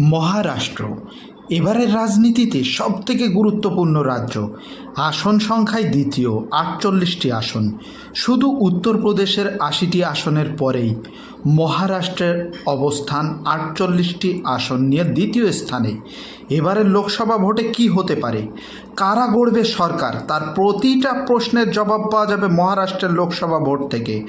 মহারাষ্ট্র, এবারের রাজনীতিতে সবথেকে গুরুত্বপূর্ণ রাজ্য। আসন সংখ্যায় দ্বিতীয়, আটচল্লিশটি আসন। শুধু উত্তরপ্রদেশের আশিটি আসনের পরেই মহারাষ্ট্রের অবস্থান আটচল্লিশটি আসন নিয়ে দ্বিতীয় স্থানে। এবারের লোকসভা ভোটে কি হতে পারে? কারা গড়বে সরকার? তার প্রতিটা প্রশ্নের জবাব পাওয়া যাবে মহারাষ্ট্রের লোকসভা ভোট থেকে।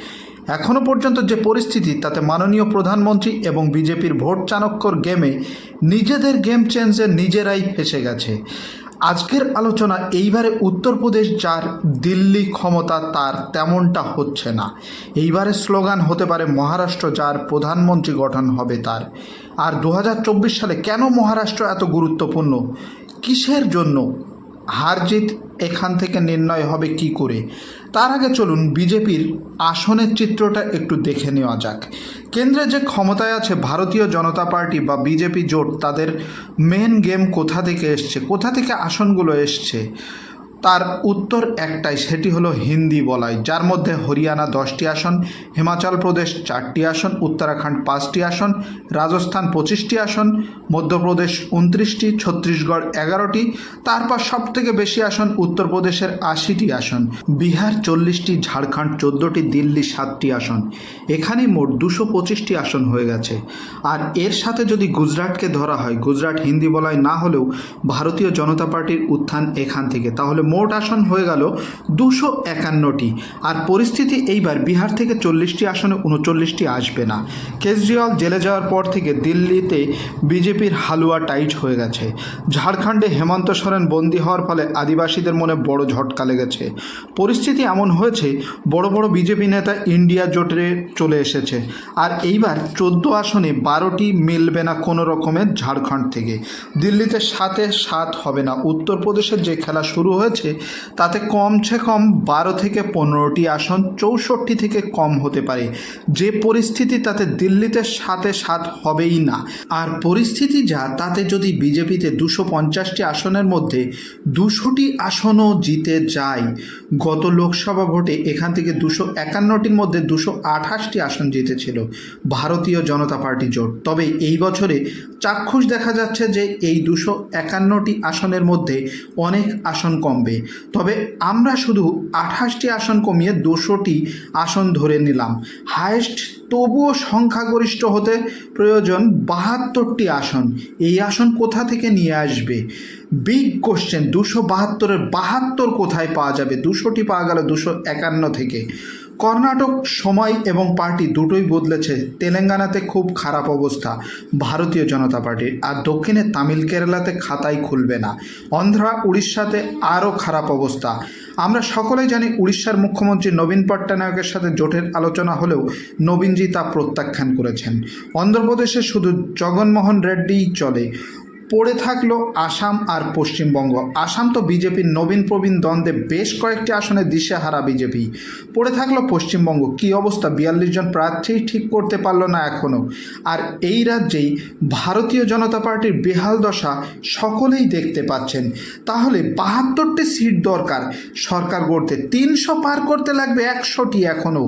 এখনও পর্যন্ত যে পরিস্থিতি, তাতে মাননীয় প্রধানমন্ত্রী এবং বিজেপির ভোট চাণক্যর গেমে নিজেদের গেম চেঞ্জে নিজেরাই ফেসে গেছে। আজকের আলোচনা এইবারে উত্তরপ্রদেশ যার দিল্লি ক্ষমতা, তার তেমনটা হচ্ছে না। এইবারে স্লোগান হতে পারে মহারাষ্ট্র, যার প্রধানমন্ত্রী গঠন হবে তার। আর দু হাজার চব্বিশ সালে কেন মহারাষ্ট্র এত গুরুত্বপূর্ণ? কিসের জন্য? হার জিত এখান থেকে নির্ণয় হবে কি করে? তার আগে চলুন বিজেপির আসনের চিত্রটা একটু দেখে নেওয়া যাক। কেন্দ্রে যে ক্ষমতায় আছে ভারতীয় জনতা পার্টি বা বিজেপি জোট, তাদের মেন গেম কোথা থেকে এসছে? কোথা থেকে আসনগুলো এসছে? তার উত্তর একটাই, সেটি হলো হিন্দি বলাই। যার মধ্যে হরিয়ানা দশটি আসন, হিমাচল প্রদেশ চারটি আসন, উত্তরাখণ্ড পাঁচটি আসন, রাজস্থান পঁচিশটি আসন, মধ্যপ্রদেশ উনত্রিশটি, ছত্তিশগড় এগারোটি, তারপর সবথেকে বেশি আসন উত্তরপ্রদেশের আশিটি আসন। বিহার চল্লিশটি, ঝাড়খণ্ড চোদ্দোটি, দিল্লি সাতটি আসন। এখানেই মোট দুশো পঁচিশটি আসন হয়ে গেছে। আর এর সাথে যদি গুজরাটকে ধরা হয়, গুজরাট হিন্দি বলাই না হলেও ভারতীয় জনতা পার্টির উত্থান এখান থেকে। তাহলে মোট আসন হয়ে গেল দুশো একান্নটি। আর পরিস্থিতি এইবার বিহার থেকে চল্লিশটি আসনে উনচল্লিশটি আসবে না। কেজরিওয়াল জেলে যাওয়ার পর থেকে দিল্লিতে বিজেপির হালুয়া টাইট হয়ে গেছে। ঝাড়খণ্ডে হেমন্ত সোরেন বন্দী হওয়ার ফলে আদিবাসীদের মনে বড় ঝটকা লেগেছে। পরিস্থিতি এমন হয়েছে, বড় বড় বিজেপি নেতা ইন্ডিয়া জোটে চলে এসেছে। আর এইবার চোদ্দ আসনে বারোটি মিলবে না কোনো রকমের ঝাড়খণ্ড থেকে। দিল্লিতে সাতে সাত হবে না। উত্তরপ্রদেশের যে খেলা শুরু হয়েছে তাতে কমসে কম বারো থেকে পনেরোটি আসন চৌষট্টি থেকে কম হতে পারে। যে পরিস্থিতি তাতে দিল্লিতে সাথে সাত হবেই না। আর পরিস্থিতি যা, তাতে যদি বিজেপিতে দুশো পঞ্চাশটি আসনের মধ্যে দুশোটি আসনও জিতে যায়, গত লোকসভা ভোটে এখান থেকে দুশো একান্নটির মধ্যে দুশো আঠাশটি আসন জিতেছিল ভারতীয় জনতা পার্টি জোট। তবে এই বছরে চাক্ষুষ দেখা যাচ্ছে যে এই দুশো একান্নটি আসনের মধ্যে অনেক আসন কমবে তবে আমরা শুধু আঠাশটি আসন কমিয়ে দুশোটি আসন ধরে নিলাম। হায়েস্ট তবুও সংখ্যাগরিষ্ঠ হতে প্রয়োজন বাহাত্তরটি আসন। এই আসন কোথা থেকে নিয়ে আসবে? বিগ কোশ্চেন দুশো বাহাত্তরের বাহাত্তর কোথায় পাওয়া যাবে? দুশোটি পাওয়া গেল দুশো একান্ন থেকে। কর্ণাটক সময় এবং পার্টি দুটোই বদলেছে। তেলেঙ্গানাতে খুব খারাপ অবস্থা। ভারতীয় জনতা পার্টির। আর দক্ষিণে তামিল কেরালাতে খাতাই খুলবে না। অন্ধ্রা, উড়িষ্যাতে আরও খারাপ অবস্থা। আমরা সকলেই জানি উড়িষ্যার মুখ্যমন্ত্রী নবীন পট্টনায়কের সাথে জোটের আলোচনা হলেও নবীনজি তা প্রত্যাখ্যান করেছেন। অন্ধ্রপ্রদেশে শুধু জগনমোহন রেড্ডিই চলে। পড়ে থাকল আসাম আর পশ্চিমবঙ্গ। আসাম তো বিজেপির নবীন প্রবীণ দ্বন্দ্বে বেশ কয়েকটি আসনে দিশেহারা বিজেপি। পড়ে থাকল পশ্চিমবঙ্গ। কী অবস্থা? বিয়াল্লিশ জন প্রার্থীই ঠিক করতে পারল না এখনও আর এই রাজ্যেই ভারতীয় জনতা পার্টির বেহাল দশা সকলেই দেখতে পাচ্ছেন। তাহলে বাহাত্তরটি সিট দরকার। সরকার গড়তে তিনশো পার করতে লাগবে একশোটি এখনও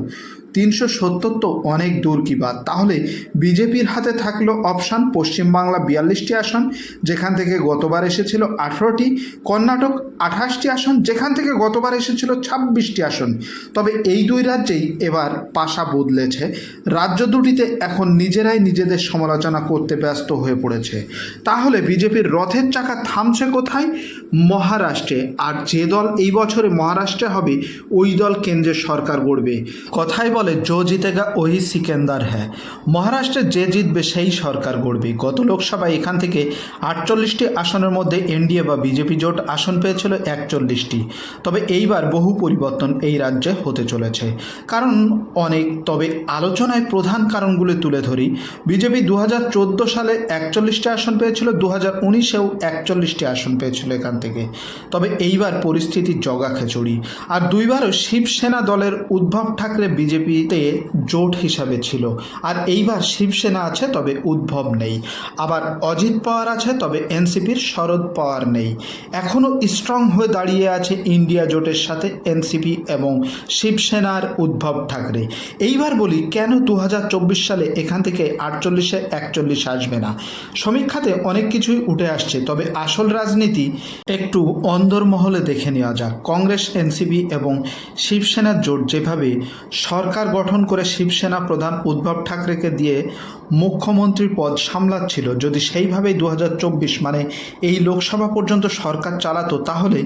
তিনশো সত্তর তো অনেক দূর কি বাদ তাহলে বিজেপির হাতে থাকল অপশান পশ্চিমবাংলা বিয়াল্লিশটি আসন, যেখান থেকে গতবার এসেছিল আঠেরোটি। কর্ণাটক আঠাশটি আসন, যেখান থেকে গতবার এসেছিল ছাব্বিশটি আসন। তবে এই দুই রাজ্যেই এবার পাশা বদলেছে। রাজ্য দুটিতে এখন নিজেরাই নিজেদের সমালোচনা করতে ব্যস্ত হয়ে পড়েছে। তাহলে বিজেপির রথের চাকা থামছে কোথায়? মহারাষ্ট্রে। আর যে দল এই বছরে মহারাষ্ট্রে হবে, ওই দল কেন্দ্রের সরকার গড়বে। কথাই বলে জো জিতেগা ওই সিকেন্দার হ্যাঁ। মহারাষ্ট্রে যে জিতবে সেই সরকার গড়বে। গত লোকসভায় এখান থেকে আটচল্লিশটি আসনের মধ্যে এনডিএ বা বিজেপি জোট আসন পেয়েছিল একচল্লিশটি। তবে এইবার বহু পরিবর্তন এই রাজ্যে হতে চলেছে। কারণ অনেক, তবে আলোচনায় প্রধান কারণগুলি তুলে ধরি। বিজেপি দু হাজার চোদ্দ সালে একচল্লিশটি আসন পেয়েছিল দু হাজার উনিশেও একচল্লিশটি আসন পেয়েছিল এখান থেকে। তবে এইবার পরিস্থিতি জগা খেচড়ি আর দুইবারও শিবসেনা দলের উদ্ভব ঠাকরে বিজেপি এনসিপিতে জোট হিসাবে ছিল। আর এইবার শিবসেনা আছে, তবে উদ্ভব নেই। আবার অজিত পাওয়ার আছে, তবে এনসিপির শরদ পাওয়ার নেই। এখনও স্ট্রং হয়ে দাঁড়িয়ে আছে ইন্ডিয়া জোটের সাথে এনসিপি এবং শিবসেনার উদ্ভব ঠাকরে। এইবার বলি, কেন দু হাজার চব্বিশ সালে এখান থেকে আটচল্লিশে একচল্লিশ আসবে না? সমীক্ষাতে অনেক কিছুই উঠে আসছে, তবে আসল রাজনীতি একটু অন্দরমহলে দেখে নেওয়া যাক। কংগ্রেস, এনসিপি এবং শিবসেনার জোট যেভাবে সরকার গঠন করে শিবসেনা প্রধান উদ্ধব ঠাকরেকে দিয়ে মুখ্যমন্ত্রীর পদ সামলাচ্ছিল। যদি সেইভাবেই দু হাজার চব্বিশ মানে এই লোকসভা পর্যন্ত সরকার চালাতো, তাহলে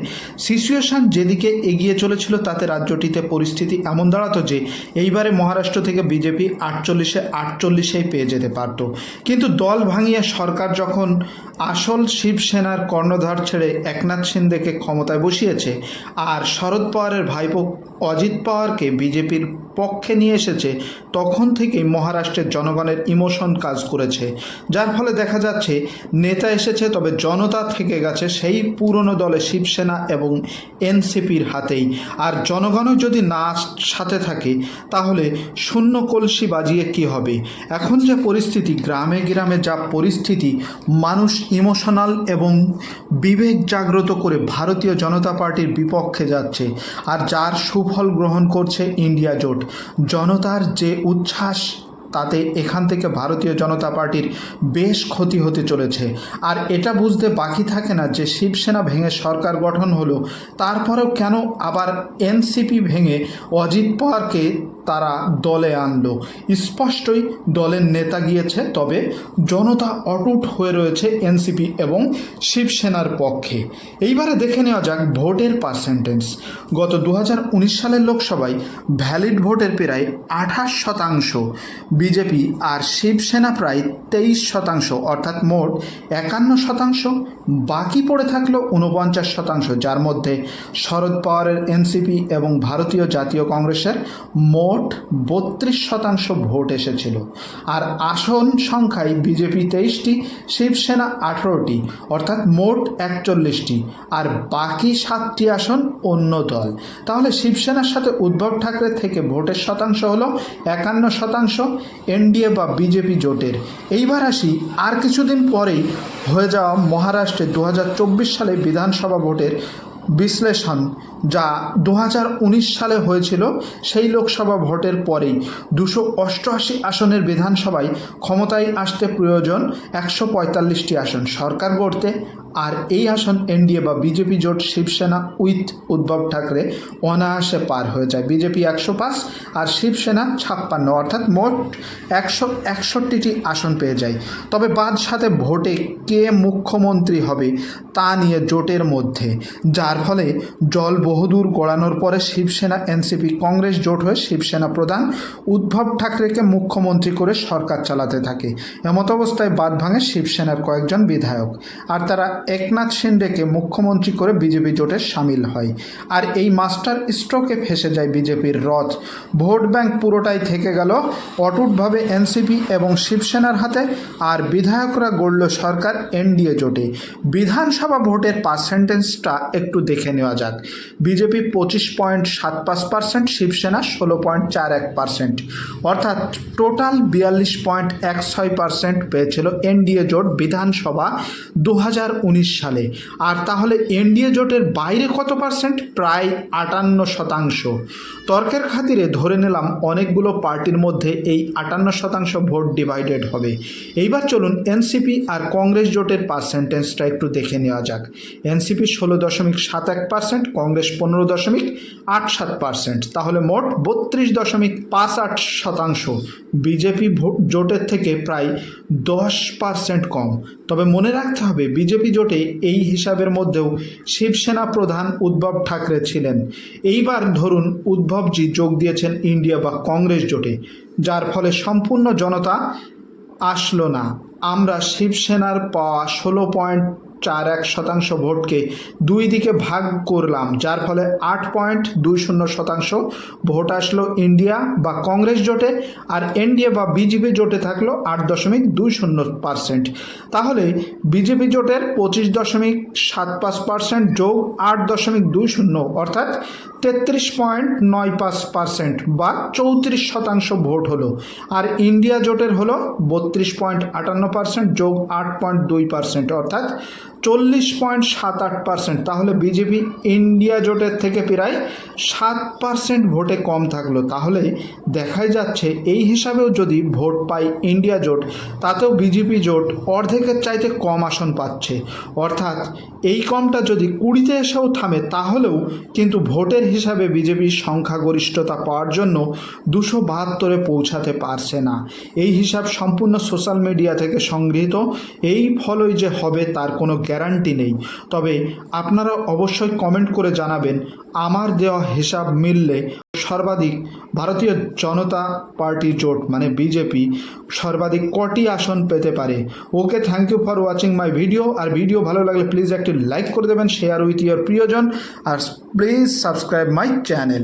সিচুয়েশন যেদিকে এগিয়ে চলেছিল, তাতে রাজ্যটিতে পরিস্থিতি এমন দাঁড়াতো যে এইবারে মহারাষ্ট্র থেকে বিজেপি আটচল্লিশে আটচল্লিশেই পেয়ে যেতে পারত। কিন্তু দল ভাঙিয়ে সরকার যখন আসল শিবসেনার কর্ণধার ছেড়ে একনাথ সিন্দেকে ক্ষমতায় বসিয়েছে, আর শরদ পাওয়ারের ভাইপো অজিত পাওয়ারকে বিজেপির পক্ষে নিয়ে এসেছে, তখন থেকেই মহারাষ্ট্রের জনগণের ইমোশন কাজ করেছে। যার ফলে দেখা যাচ্ছে, নেতা এসেছে, তবে জনতা থেকে গেছে সেই পুরনো দলে শিবসেনা এবং এনসিপির হাতেই। আর জনগণও যদি না সাথে থাকে, তাহলে শূন্য কলসি বাজিয়ে কি হবে? এখন যে পরিস্থিতি, গ্রামে গ্রামে যা পরিস্থিতি, মানুষ ইমোশনাল এবং বিবেক জাগ্রত করে ভারতীয় জনতা পার্টির বিপক্ষে যাচ্ছে, আর যার সুফল গ্রহণ করছে ইন্ডিয়া জোট। জনতার যে উচ্ছ্বাস, তাতে এখান থেকে ভারতীয় জনতা পার্টির বেশ ক্ষতি হতে চলেছে। আর এটা বুঝতে বাকি থাকে না যে শিবসেনা ভেঙে সরকার গঠন হলো, তারপরেও কেন আবার এনসিপি ভেঙে অজিত পাওয়ারকে তারা দলে আনলো। স্পষ্টই দলের নেতা গিয়েছে, তবে জনতা অটুট হয়ে রয়েছে এনসিপি এবং শিবসেনার পক্ষে। এইবারে দেখে নেওয়া যাক ভোটের পার্সেন্টেজ। গত দু হাজার উনিশ সালের লোকসভায় ভ্যালিড ভোটের প্রায় আঠাশ শতাংশ, বিজেপি আর শিবসেনা প্রায় তেইশ শতাংশ, অর্থাৎ মোট একান্ন শতাংশ। বাকি পড়ে থাকল উনপঞ্চাশ শতাংশ, যার মধ্যে শরদ পাওয়ারের এনসিপি এবং ভারতীয় জাতীয় কংগ্রেসের মোট বত্রিশ শতাংশ ভোট এসেছিল। আর আসন সংখ্যায় বিজেপি তেইশটি, শিবসেনা আঠেরোটি, অর্থাৎ মোট একচল্লিশটি। আর বাকি সাতটি আসন অন্য দল। তাহলে শিবসেনার সাথে উদ্ধব ঠাকরে থেকে ভোটের শতাংশ হলো একান্ন শতাংশ এনডিএ বা বিজেপি জোটের। এইবার আসি আর কিছুদিন পরেই হয়ে যাওয়া মহারাষ্ট্রে দু হাজার চব্বিশ সালে বিধানসভা ভোটের বিশ্লেষণ যা দু হাজার উনিশ সালে হয়েছিল সেই লোকসভা ভোটের পরেই দুশো অষ্টআশি আসনের বিধানসভায় ক্ষমতায় আসতে প্রয়োজন একশো পঁয়তাল্লিশটি আসন সরকার গড়তে। আর এই আসন এনডিএ বা বিজেপি জোট শিবসেনা উইথ উদ্ধব ঠাকরে অনায়াসে পার হয়ে যায়। বিজেপি একশো পাঁচ আর শিবসেনা ছাপ্পান্ন। অর্থাৎ মোট একশো একষট্টিটি আসন পেয়ে যায়। তবে বাদ সাথে ভোটে কে মুখ্যমন্ত্রী হবে তা নিয়ে জোটের মধ্যে যার ফলে জল বহুদূর গড়ানোর পরে শিবসেনা, এনসিপি, কংগ্রেস জোট হয়ে শিবসেনা প্রধান উদ্ধব ঠাকরেকে মুখ্যমন্ত্রী করে সরকার চালাতে থাকে। এমত অবস্থায় বাদ ভাঙে শিবসেনার কয়েকজন বিধায়ক। আর তারা একনাথ শিন্ডেকে মুখ্যমন্ত্রী করে বিজেপি জোটে সামিল হয়। আর এই মাস্টার স্ট্রোকে ফেসে যায় বিজেপির রথ। ভোট ব্যাংক পুরোটাই থেকে গেল। অটুটভাবে এনসিপি এবং শিবসেনার হাতে আর বিধায়করা গড়ল সরকার এনডিএ জোটে। বিধানসভা ভোটের পার্সেন্টেজটা একটু দেখে নেওয়া যাক। বিজেপি পঁচিশ পয়েন্ট সাত পাঁচ পার্সেন্ট, শিবসেনা ষোলো পয়েন্ট চার এক পার্সেন্ট। অর্থাৎ টোটাল বিয়াল্লিশ পয়েন্ট এক ছয় পার্সেন্ট পেয়েছিল এনডিএ জোট বিধানসভা দু হাজার উনিশ সালে। আর তাহলে এনডিএ জোটের বাইরে কত পার্সেন্ট? প্রায় আটান্ন শতাংশ। তর্কের খাতিরে ধরে নিলাম অনেকগুলো পার্টির মধ্যে এই আটান্ন শতাংশ ভোট ডিভাইডেড হবে। এইবার চলুন এনসিপি আর কংগ্রেস জোটের পার্সেন্টেজটা একটু দেখে নেওয়া যাক। এনসিপি ষোলো দশমিক সাত এক পার্সেন্ট, কংগ্রেস পনেরো দশমিক আট সাত পার্সেন্ট। তাহলে মোট বত্রিশ দশমিক পাঁচ আট শতাংশ। বিজেপি ভোট জোটের থেকে প্রায় দশ পার্সেন্ট কম। তবে মনে রাখতে হবে, বিজেপি জোটে এই হিসাবের মধ্যেও শিবসেনা প্রধান উদ্ধব ঠাকরে ছিলেন। এইবার ধরুন উদ্ভবজি যোগ দিয়েছেন ইন্ডিয়া বা কংগ্রেস জোটে, যার ফলে সম্পূর্ণ জনতা আসলো না। আমরা শিবসেনার পাওয়া ষোলো পয়েন্ট চার এক শতাংশ ভোটকে দুই দিকে ভাগ করলাম, যার ফলে আট পয়েন্ট দুই শূন্য শতাংশ ভোট আসলো ইন্ডিয়া বা কংগ্রেস জোটে আর এনডিএ বা বিজেপি জোটে থাকল আট দশমিক দুই শূন্য পার্সেন্ট। তাহলে বিজেপি জোটের পঁচিশ দশমিক সাত পাঁচ পার্সেন্ট যোগ আট দশমিক দুই শূন্য, অর্থাৎ তেত্রিশ পয়েন্ট নয় পাঁচ পার্সেন্ট বা চৌত্রিশ শতাংশ ভোট হলো। আর ইন্ডিয়া জোটের হলো বত্রিশ পয়েন্ট আটান্ন পার্সেন্ট যোগ আট পয়েন্ট দুই পার্সেন্ট, অর্থাৎ চল্লিশ পয়েন্ট সাত আট পার্সেন্ট তাহলে বিজেপি ইন্ডিয়া জোটের থেকে প্রায় সাত পার্সেন্ট ভোটে কম থাকল। তাহলে দেখাই যাচ্ছে, এই হিসাবেও যদি ভোট পায় ইন্ডিয়া জোট, তাতেও বিজেপি জোট অর্ধেকের চাইতে কম আসন পাচ্ছে। অর্থাৎ এই কমটা যদি কুড়িতে এসেও থামে, তাহলেও কিন্তু ভোটের হিসাবে বিজেপির সংখ্যাগরিষ্ঠতা পাওয়ার জন্য দুশো বাহাত্তরে পৌঁছাতে পারছে না। এই হিসাব সম্পূর্ণ সোশ্যাল মিডিয়া থেকে সংগৃহীত। এই ফলই যে হবে তার কোনো গ্যারান্টি নেই। তবে আপনারা অবশ্যই কমেন্ট করে জানাবেন, আমার দেওয়া হিসাব মিললে সর্বাধিক ভারতীয় জনতা পার্টি জোট মানে বিজেপি, সর্বাধিক কটি আসন পেতে পারে। Okay thank you for watching my video R video ভালো লাগলে প্লিজ একটি লাইক করে দেবেন শেয়ার উইথ ইয়ার প্রিয়জন। আর প্লিজ সাবস্ক্রাইব মাই চ্যানেল